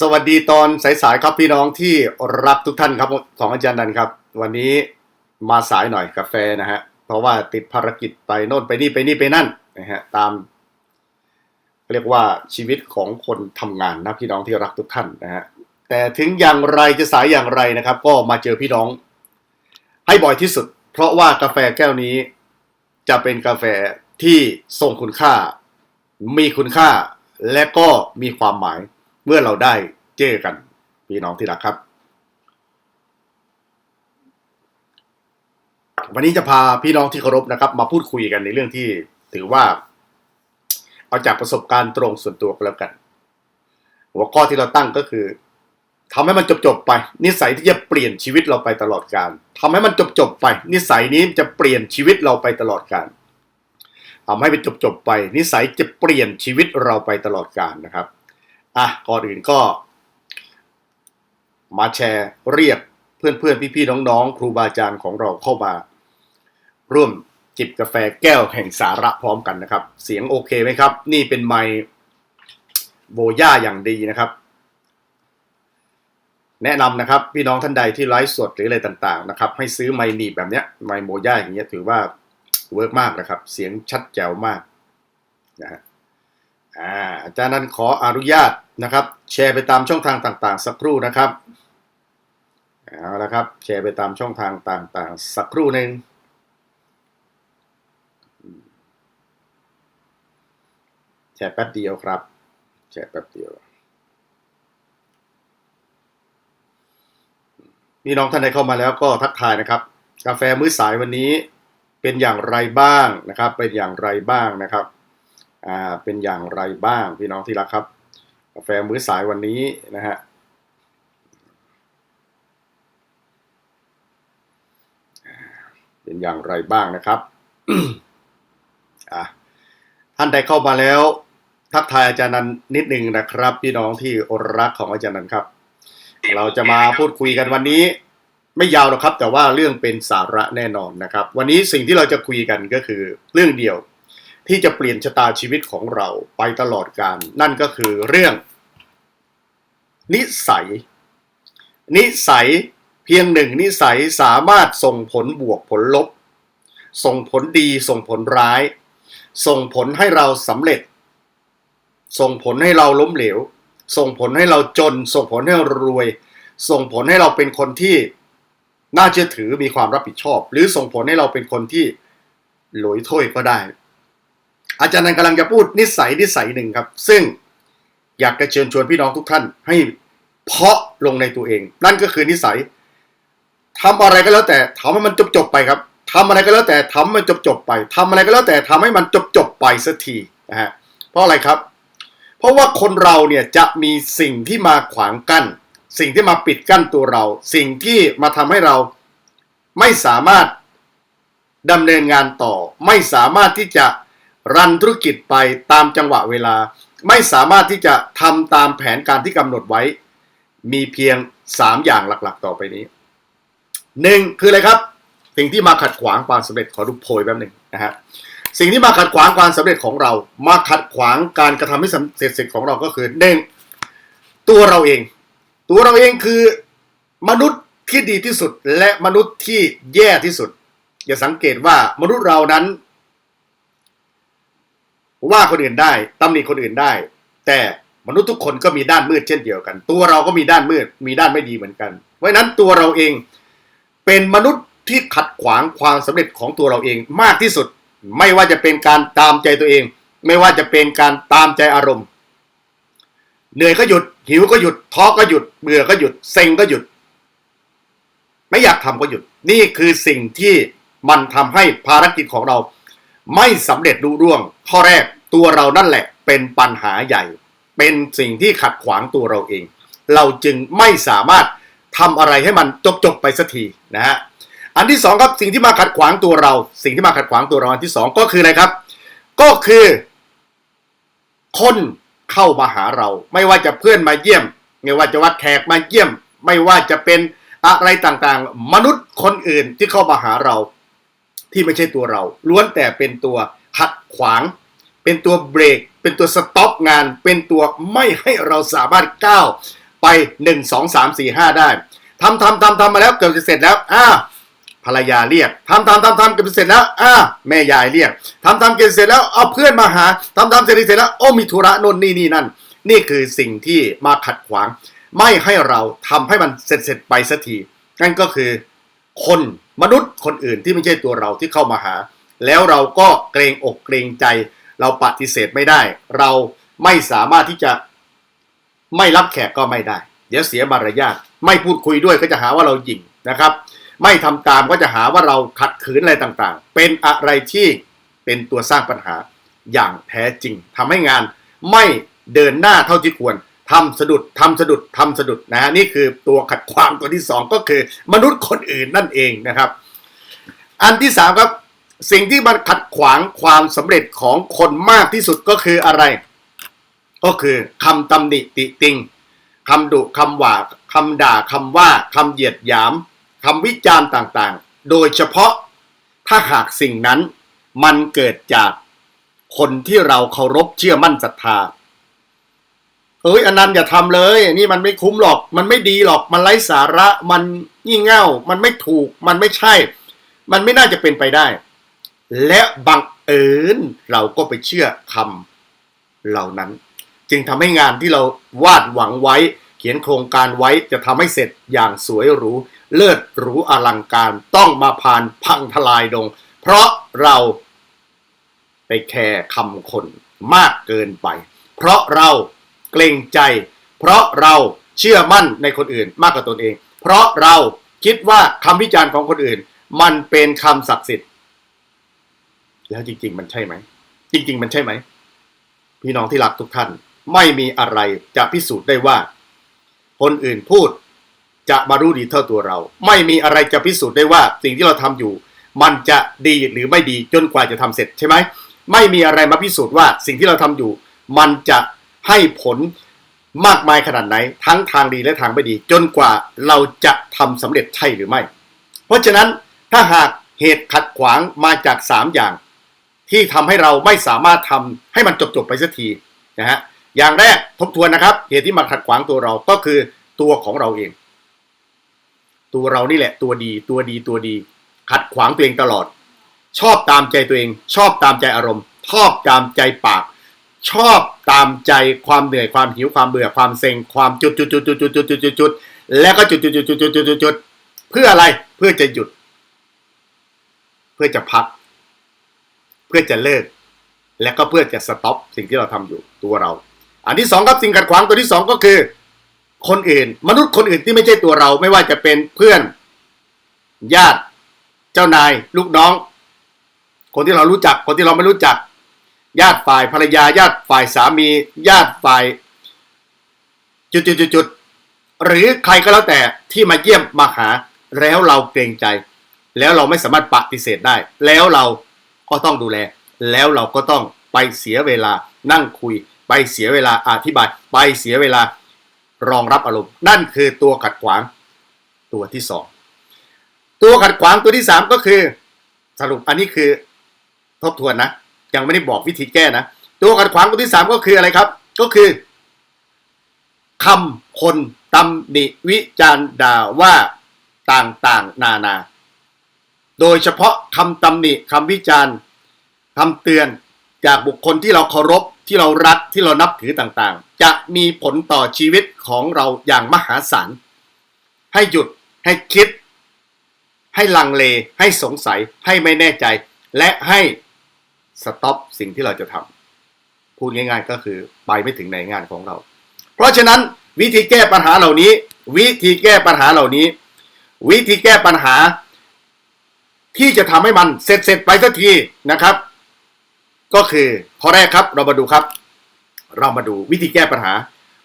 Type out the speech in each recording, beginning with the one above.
สวัสดีตอนสายๆครับพี่น้องที่รักทุกท่านครับของอาจารย์นันครับ วันนี้มาสายหน่อยกาแฟนะฮะเพราะว่าติดภารกิจไปโน่นไปนี่ไปนี่ไปนั่นนะฮะตาม เรียกว่าชีวิตของคนทำงานนะพี่น้องที่รักทุกท่านนะฮะแต่ถึงอย่างไรจะสายอย่างไรนะครับ ก็มาเจอพี่น้อง ให้บ่อยที่สุด เพราะว่ากาแฟแก้วนี้ จะเป็นกาแฟที่ทรงคุณค่า มีคุณค่าและก็มีความหมาย เมื่อเราได้เจอกัน พี่น้องที่รักครับ วันนี้จะพาพี่น้องที่เคารพนะครับ มาพูดคุยกันในเรื่องที่ถือว่า เอาจากประสบการณ์ตรงส่วนตัวก็แล้วกัน หัวข้อที่เราตั้งก็คือทำให้มันจบๆไป นิสัยที่จะเปลี่ยนชีวิตเราไปตลอดการทำให้มันจบๆไป นิสัยนี้จะเปลี่ยนชีวิตเราไปตลอดการทำให้เป็นจบๆไป นิสัยจะเปลี่ยนชีวิตเราไปตลอดการนะครับ อะก่อนอื่นก็ มาแชร์เรียกเพื่อนๆ พี่ๆ น้องๆ ครูบาอาจารย์ของเราเข้ามา ร่วมจิบกาแฟแก้วแห่งสาระพร้อมกันนะครับ เสียงโอเคไหมครับ นี่เป็นไมโบย่าอย่างดีนะครับ แนะนำนะครับ พี่น้องท่านใดที่ไลฟ์สดหรืออะไรต่างๆนะครับ ให้ซื้อไมหนีบแบบเนี้ยไมโบย่าอย่างเงี้ยถือว่าเวิร์กมากนะครับ เสียงชัดแจ๋วมากนะฮะ อาจารย์นั้นขออนุญาตนะครับ แชร์ไปตามช่องทางต่างๆ สักครู่นะครับเอาละครับ แชร์ไปตามช่องทางต่างๆ สักครู่หนึ่งแชร์แป๊บเดียวครับ แชร์แป๊บเดียวพี่น้องท่านใดเข้ามาแล้วก็ทักทายนะครับ กาแฟมื้อสายวันนี้เป็นอย่างไรบ้างนะครับ เป็นอย่างไรบ้างนะครับ เป็นอย่างไรบ้างพี่น้องที่รักครับ กาแฟมื้อสายวันนี้นะฮะเป็นอย่างไรบ้างนะครับท่านใดเข้ามาแล้ว ทักทายอาจารย์นันนิดหนึ่งนะครับ พี่น้องที่รักของอาจารย์นันครับ เราจะมาพูดคุยกันวันนี้ ไม่ยาวหรอกครับ แต่ว่าเรื่องเป็นสาระแน่นอนนะครับ วันนี้สิ่งที่เราจะคุยกันก็คือเรื่องเดียว ที่จะเปลี่ยนชะตาชีวิตของเราไปตลอดการ นั่นก็คือเรื่อง นิสัย นิสัยเพียงหนึ่งนิสัยสามารถส่งผลบวกผลลบ ส่งผลดีส่งผลร้าย ส่งผลให้เราสำเร็จ ส่งผลให้เราล้มเหลว ส่งผลให้เราจน ส่งผลให้เรารวย ส่งผลให้เราเป็นคนที่น่าเชื่อถือมีความรับผิดชอบ หรือส่งผลให้เราเป็นคนที่หลอยถ้วยก็ได้ อาจารย์นันกำลังจะพูดนิสัยนิสัยหนึ่งครับ ซึ่งอยากจะเชิญชวนพี่น้องทุกท่าน ให้เพาะลงในตัวเอง นั่นก็คือนิสัยทำอะไรก็แล้วแต่ทำให้มันจบจบๆไปครับทำอะไรก็แล้วแต่ทำให้มันจบจบๆไปทำอะไรก็แล้วแต่ทำให้มันจบจบๆไปสักทีนะฮะเพราะอะไรครับ เพราะว่าคนเราเนี่ยจะมีสิ่งที่มาขวางกั้น สิ่งที่มาปิดกั้นตัวเรา สิ่งที่มาทำให้เราไม่สามารถดำเนินงานต่อ ไม่สามารถที่จะ รันธุรกิจไปตามจังหวะเวลา ไม่สามารถที่จะทำตามแผนการที่กำหนดไว้ มีเพียง 3 อย่างหลักๆ ต่อไปนี้หนึ่งคืออะไรครับ สิ่งที่มาขัดขวางความสำเร็จขอดูโพยแป๊บหนึ่งนะฮะสิ่งที่มาขัดขวางความสำเร็จของเรา มาขัดขวางการกระทำให้สำเร็จเสร็จของเราก็คือหนึ่งตัวเราเอง ตัวเราเองคือมนุษย์ที่ดีที่สุด และมนุษย์ที่แย่ที่สุด อย่าสังเกตว่ามนุษย์เรานั้น ว่าคนอื่นได้ตำหนิคนอื่นได้ แต่มนุษย์ทุกคนก็มีด้านมืดเช่นเดียวกัน ตัวเราก็มีด้านมืดมีด้านไม่ดีเหมือนกัน เพราะนั้นตัวเราเองเป็นมนุษย์ที่ขัดขวางความสำเร็จของตัวเราเองมากที่สุด ไม่ว่าจะเป็นการตามใจตัวเอง ไม่ว่าจะเป็นการตามใจอารมณ์ เหนื่อยก็หยุด หิวก็หยุดท้อก็หยุดเบื่อก็หยุดเซ็งก็หยุด ไม่อยากทำก็หยุด นี่คือสิ่งที่มันทำให้ภารกิจของเรา ไม่สำเร็จรุ่ร่วงข้อแรก ตัวเรานั่นแหละเป็นปัญหาใหญ่ เป็นสิ่งที่ขัดขวางตัวเราเอง เราจึงไม่สามารถทำอะไรให้มันจบจบๆไปสักทีนะฮะอันที่สองครับสิ่งที่มาขัดขวางตัวเรา สิ่งที่มาขัดขวางตัวเราอันที่สองก็คืออะไรครับ ก็คือ คนเข้ามาหาเรา ไม่ว่าจะเพื่อนมาเยี่ยม ไม่ว่าจะวัดแขกมาเยี่ยม ไม่ว่าจะเป็นอะไรต่างๆ มนุษย์คนอื่นที่เข้ามาหาเรา ที่ไม่ใช่ตัวเรา ล้วนแต่เป็นตัวขัดขวาง เป็นตัวเบรก เป็นตัวสต็อปงาน เป็นตัวไม่ให้เราสามารถก้าวไปหนึ่งสองสามสี่ห้าได้ทำทำทำทำมาแล้วเกือบจะเสร็จแล้วอ่าภรรยาเรียกทำทำทำทำเกือบจะเสร็จแล้วอ่าแม่ยายเรียกทำทำเกือบเสร็จแล้วเอาเพื่อนมาหาทำทำเสร็จเสร็จแล้วโอ้มีธุระนนนี่นี่นั่น นี่คือสิ่งที่มาขัดขวาง ไม่ให้เราทำให้มันเสร็จเสร็จไปสักทีนั่นก็คือ คนมนุษย์คนอื่นที่ไม่ใช่ตัวเราที่เข้ามาหา แล้วเราก็เกรงอกเกรงใจ เราปฏิเสธไม่ได้ เราไม่สามารถที่จะไม่รับแขกก็ไม่ได้ เดี๋ยวเสียมารยาทไม่พูดคุยด้วยก็จะหาว่าเราหยิ่งนะครับ ไม่ทำตามก็จะหาว่าเราขัดขืนอะไรต่างๆ เป็นอะไรที่เป็นตัวสร้างปัญหาอย่างแท้จริงทำให้งานไม่เดินหน้าเท่าที่ควรทำสะดุดทำสะดุดทำสะดุดนะฮะนี่คือตัวขัดขวางตัวที่สองก็คือ มนุษย์คนอื่นนั่นเองนะครับ อันที่สามครับ สิ่งที่มันขัดขวางความสำเร็จของคนมากที่สุดก็คืออะไร ก็คือคำตำหนิติติงคำดุคำว่าคำด่าคำว่าคำเหยียดหยามคำวิจารณ์ต่างๆ โดยเฉพาะถ้าหากสิ่งนั้นมันเกิดจากคนที่เราเคารพเชื่อมั่นศรัทธา เอ้ยอนันต์อย่าทำเลย นี่มันไม่คุ้มหรอก มันไม่ดีหรอก มันไร้สาระ มันงี่เง่า มันไม่ถูก มันไม่ใช่ มันไม่น่าจะเป็นไปได้ และบังเอิญเราก็ไปเชื่อคำเหล่านั้น จึงทำให้งานที่เราวาดหวังไว้ เขียนโครงการไว้จะทำให้เสร็จอย่างสวยหรู เลิศหรูอลังการต้องมาผ่านพังทลายลง เพราะเราไปแคร์คำคนมากเกินไป เพราะเราเกรงใจ เพราะเราเชื่อมั่นในคนอื่นมากกว่าตนเอง เพราะเราคิดว่าคำวิจารณ์ของคนอื่น มันเป็นคำศักดิ์สิทธิ์ แล้วจริง ๆ มันใช่ไหม จริง ๆ มันใช่ไหม พี่น้องที่รักทุกท่าน ไม่มีอะไรจะพิสูจน์ได้ว่า คนอื่นพูดจะมารู้ดีเท่าตัวเรา ไม่มีอะไรจะพิสูจน์ได้ว่า สิ่งที่เราทำอยู่ มันจะดีหรือไม่ดีจนกว่าจะทำเสร็จใช่ไหมไม่มีอะไรมาพิสูจน์ว่าสิ่งที่เราทำอยู่ มันจะให้ผลมากมายขนาดไหน ทั้งทางดีและทางไม่ดี จนกว่าเราจะทำสำเร็จใช่หรือไม่ เพราะฉะนั้นถ้าหากเหตุขัดขวางมาจากสามอย่าง ที่ทำให้เราไม่สามารถทำให้มันจบๆไปสักทีนะฮะอย่างแรกทบทวนนะครับ เหตุที่มาขัดขวางตัวเราก็คือตัวของเราเอง ตัวเรานี่แหละ ตัวดีตัวดีตัวดี ขัดขวางตัวเองตลอด ชอบตามใจตัวเอง ชอบตามใจอารมณ์ ชอบตามใจปาก ชอบตามใจความเหนื่อยความหิวความเบื่อความเซ็งความจุดจุดจุดจุดจุดจุดจุดจุดจุดแล้วก็จุดจุดจุดจุดจุดจุดจุดเพื่ออะไรเพื่อจะหยุด เพื่อจะพัก เพื่อจะเลิก และก็เพื่อจะสต็อปสิ่งที่เราทำอยู่ตัวเรา อันที่สองครับสิ่งขัดขวางตัวที่สองก็คือ คนอื่น มนุษย์คนอื่นที่ไม่ใช่ตัวเรา ไม่ว่าจะเป็นเพื่อน ญาติ เจ้านาย ลูกน้อง คนที่เรารู้จัก คนที่เราไม่รู้จัก ญาติฝ่ายภรรยา ญาติฝ่ายสามี ญาติฝ่าย จุดจุดจุดจุดหรือใครก็แล้วแต่ที่มาเยี่ยมมาหาแล้วเราเกรงใจ แล้วเราไม่สามารถปฏิเสธได้ แล้วเรา ก็ต้องดูแล แล้วเราก็ต้องไปเสียเวลานั่งคุย ไปเสียเวลาอธิบาย ไปเสียเวลารองรับอารมณ์ นั่นคือตัวขัดขวางตัวที่สองตัวขัดขวางตัวที่สามก็คือ สรุปอันนี้คือทบทวนนะ ยังไม่ได้บอกวิธีแก้นะ ตัวขัดขวางตัวที่สามก็คืออะไรครับ ก็คือคำคนตำหนิวิจารณ์ด่าว่าต่างๆ นานา โดยเฉพาะคำตำหนิคำวิจารณ์คำเตือนจากบุคคลที่เราเคารพที่เรารักที่เรานับถือต่างๆ จะมีผลต่อชีวิตของเราอย่างมหาศาลให้หยุดให้คิด ให้ลังเล ให้สงสัย ให้ไม่แน่ใจ และให้สต็อปสิ่งที่เราจะทำพูดง่ายๆก็คือไปไม่ถึงในงานของเรา เพราะฉะนั้นวิธีแก้ปัญหาเหล่านี้ วิธีแก้ปัญหาเหล่านี้ วิธีแก้ปัญหา ที่จะทำให้มันเสร็จเสร็จไปสักทีนะครับ ก็คือข้อแรกครับเรามาดูครับ เรามาดูวิธีแก้ปัญหา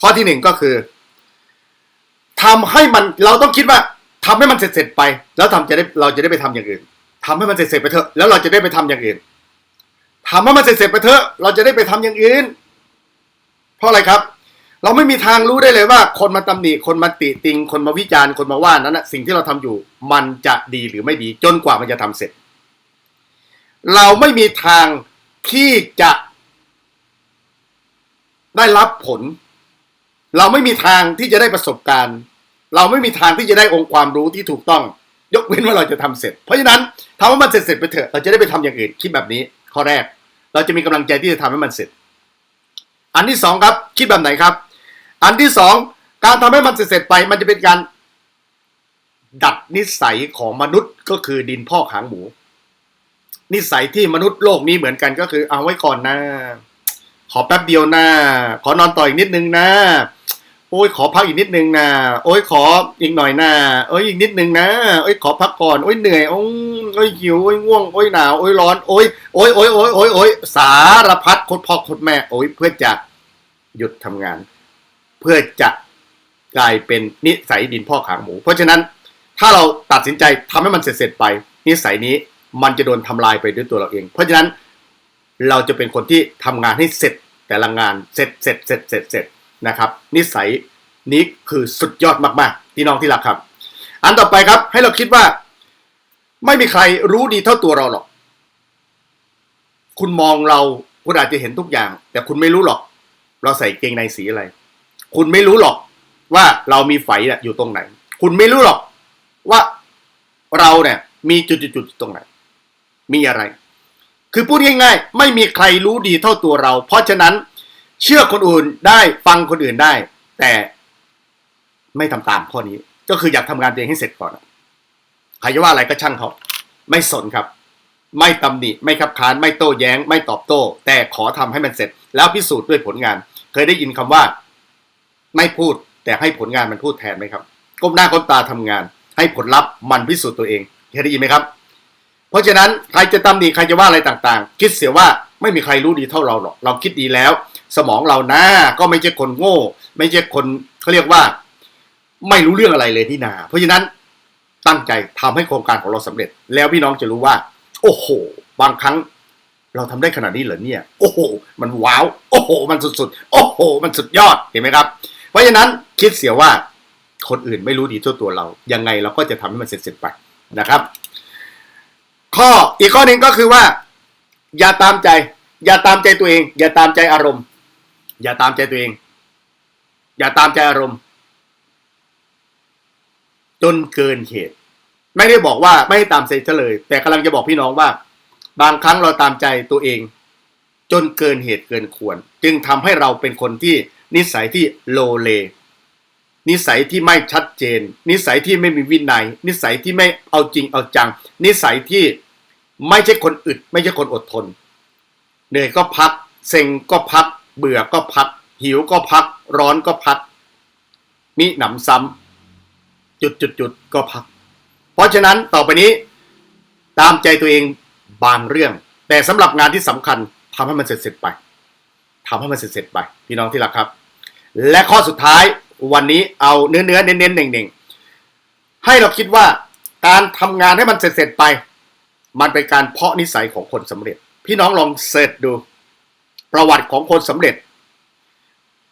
ข้อที่หนึ่งก็คือทำให้มันเราต้องคิดว่าทำให้มันเสร็จเสร็จไป แล้วทำจะได้เราจะได้ไปทำอย่างอื่นทำให้มันเสร็จเสร็จไปเถอะแล้วเราจะได้ไปทำอย่างอื่นทำให้มันเสร็จเสร็จไปเถอะเราจะได้ไปทำอย่างอื่น เพราะอะไรครับ เราไม่มีทางรู้ได้เลยว่า คนมาตำหนิคนมาติติง คนมาวิจารณ์คนมาว่านั้นนะสิ่งที่เราทำอยู่มันจะดีหรือไม่ดีจนกว่ามันจะทำเสร็จ เราไม่มีทางที่จะได้รับผล เราไม่มีทางที่จะได้ประสบการณ์ เราไม่มีทางที่จะได้องค์ความรู้ที่ถูกต้อง ยกเว้นว่าเราจะทำเสร็จ เพราะฉะนั้นทำให้มันเสร็จเสร็จไปเถอะเราจะได้ไปทำอย่างอื่นคิดแบบนี้ ข้อแรก เราจะมีกำลังใจที่จะทำให้มันเสร็จ อันที่สองครับ คิดแบบไหนครับ อันที่สองการทำให้มันเสร็จเสร็จไปมันจะเป็นการดัดนิสัยของมนุษย์ก็คือดินพอกหางหมู นิสัยที่มนุษย์โลกนี้เหมือนกันก็คือเอาไว้ก่อนนะขอแป๊บเดียวนะขอนอนต่ออีกนิดนึงนะโอ้ยขอพักอีกนิดนึงนะโอ้ยขออีกหน่อยนะโอ้ยอีกนิดนึงนะโอ้ยขอพักก่อนโอ้ยเหนื่อยโอ้ยหิวโอ้ยง่วงโอ้ยหนาวโอ้ยร้อนโอ้ยโอ้ยโอ้ยโอ้ยโอ้ยสารพัดโคตรพ่อโคตรแม่โอ้ยเพื่อจะหยุดทำงาน เพื่อจะกลายเป็นนิสัยดินพ่อขางหมู เพราะฉะนั้นถ้าเราตัดสินใจทำให้มันเสร็จๆไป นิสัยนี้มันจะโดนทำลายไปด้วยตัวเราเอง เพราะฉะนั้นเราจะเป็นคนที่ทำงานให้เสร็จแต่ละงานเสร็จเสร็จเสร็จเสร็จเสร็จนะครับนิสัยนี้คือสุดยอดมากๆพี่น้องที่รักครับ อันต่อไปครับให้เราคิดว่า ไม่มีใครรู้ดีเท่าตัวเราหรอก คุณมองเราคุณอาจจะเห็นทุกอย่าง แต่คุณไม่รู้หรอก เราใส่เกงในสีอะไร คุณไม่รู้หรอกว่าเรามีไฝเนี่ยอยู่ตรงไหน คุณไม่รู้หรอกว่าเราเนี่ยมีจุดๆๆตรงไหน มีอะไร คือพูดง่ายๆ ไม่มีใครรู้ดีเท่าตัวเรา เพราะฉะนั้น เชื่อคนอื่นได้ฟังคนอื่นได้ แต่ไม่ทำตามข้อนี้ ก็คืออยากทำงานตัวเองให้เสร็จก่อนใครจะว่าอะไรก็ช่างเขาไม่สนครับ ไม่ตำหนิไม่คับค้านไม่โต้แย้ง ไม่ตอบโต้ แต่ขอทำให้มันเสร็จ แล้วพิสูจน์ด้วยผลงาน เคยได้ยินคำว่า ไม่พูดแต่ให้ผลงานมันพูดแทนไหมครับ ก้มหน้าก้มตาทำงาน ให้ผลลัพธ์มันพิสูจน์ตัวเองเคยได้ยินไหมครับ เพราะฉะนั้นใครจะตำหนิใครจะว่าอะไรต่างๆ คิดเสียว่าไม่มีใครรู้ดีเท่าเราหรอก เราคิดดีแล้ว สมองเรานะก็ไม่ใช่คนโง่ ไม่ใช่คนเขาเรียกว่า ไม่รู้เรื่องอะไรเลยที่นา เพราะฉะนั้นตั้งใจทำให้โครงการของเราสำเร็จ แล้วพี่น้องจะรู้ว่า โอ้โห บางครั้งเราทำได้ขนาดนี้เหรอเนี่ย โอ้โห มันว้าว โอ้โห มันสุดๆ โอ้โห มันสุดยอด เห็นไหมครับเราะฉะนั้นคิดเสียว่าคนอื่นไม่รู้ดีเท่าตัวเรา ยังไงเราก็จะทำให้มันเสร็จๆไปนะครับ ข้ออีกข้อหนึ่งก็คือว่า อย่าตามใจ อย่าตามใจตัวเอง อย่าตามใจอารมณ์ อย่าตามใจตัวเอง อย่าตามใจอารมณ์ จนเกินเหตุ ไม่ได้บอกว่าไม่ให้ตามใจเฉลย แต่กำลังจะบอกพี่น้องว่า บางครั้งเราตามใจตัวเอง จนเกินเหตุเกินควร จึงทำให้เราเป็นคนที่ นิสัยที่โลเล นิสัยที่ไม่ชัดเจน นิสัยที่ไม่มีวินัย นิสัยที่ไม่เอาจริงเอาจัง นิสัยที่ไม่ใช่คนอึด ไม่ใช่คนอดทน เหนื่อยก็พัก เซ็งก็พัก เบื่อก็พัก หิวก็พัก ร้อนก็พักมิหนำซ้ำจุดจุดจุดก็พัก เพราะฉะนั้นต่อไปนี้ตามใจตัวเองบางเรื่อง แต่สำหรับงานที่สำคัญทำให้มันเสร็จเสร็จๆไปทำให้มันเสร็จเสร็จๆไป พี่น้องที่รักครับ และข้อสุดท้ายวันนี้เอาเนื้อเนื้อเน้นเน้นเน่งเน่งๆให้เราคิดว่าการทำงานให้มันเสร็จเสร็จๆไป มันเป็นการเพาะนิสัยของคนสำเร็จ พี่น้องลองเสร์ชดู ประวัติของคนสำเร็จ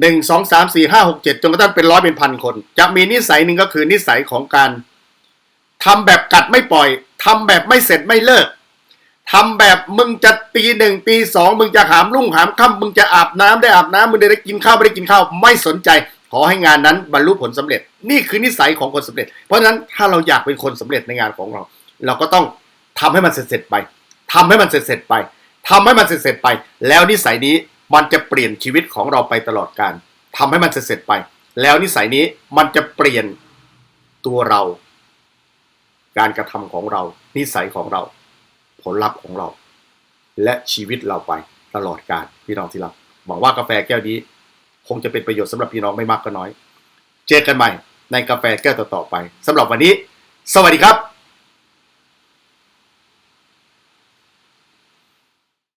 หนึ่งสองสามสี่ห้าหกเจ็ดจนกระทั่งเป็นร้อยเป็นพันคน จะมีนิสัยหนึ่งก็คือนิสัยของการทำแบบกัดไม่ปล่อยทำแบบไม่เสร็จไม่เลิก ทำแบบมึงจะตีหนึ่งตีสองมึงจะหามรุ่งหามค่ำมึงจะอาบน้ำได้อาบน้ำมึงได้กินข้าวไม่ได้กินข้าวไม่สนใจ ขอให้งานนั้นบรรลุผลสำเร็จ นี่คือนิสัยของคนสำเร็จ เพราะฉะนั้นถ้าเราอยากเป็นคนสำเร็จในงานของเรา เราก็ต้องทำให้มันเสร็จๆไปทำให้มันเสร็จๆไปทำให้มันเสร็จๆไป แล้วนิสัยนี้มันจะเปลี่ยนชีวิตของเราไปตลอดการทำให้มันเสร็จๆไป แล้วนิสัยนี้มันจะเปลี่ยนตัวเรา การกระทำของเรา นิสัยของเรา ผลลัพธ์ของเรา และชีวิตเราไปตลอดกาลพี่น้องที่รักหวังว่ากาแฟแก้วนี้ คงจะเป็นประโยชน์สำหรับพี่น้องไม่มากก็น้อย เจอกันใหม่ในกาแฟแก้วต่อๆไปสำหรับวันนี้ สวัสดีครับ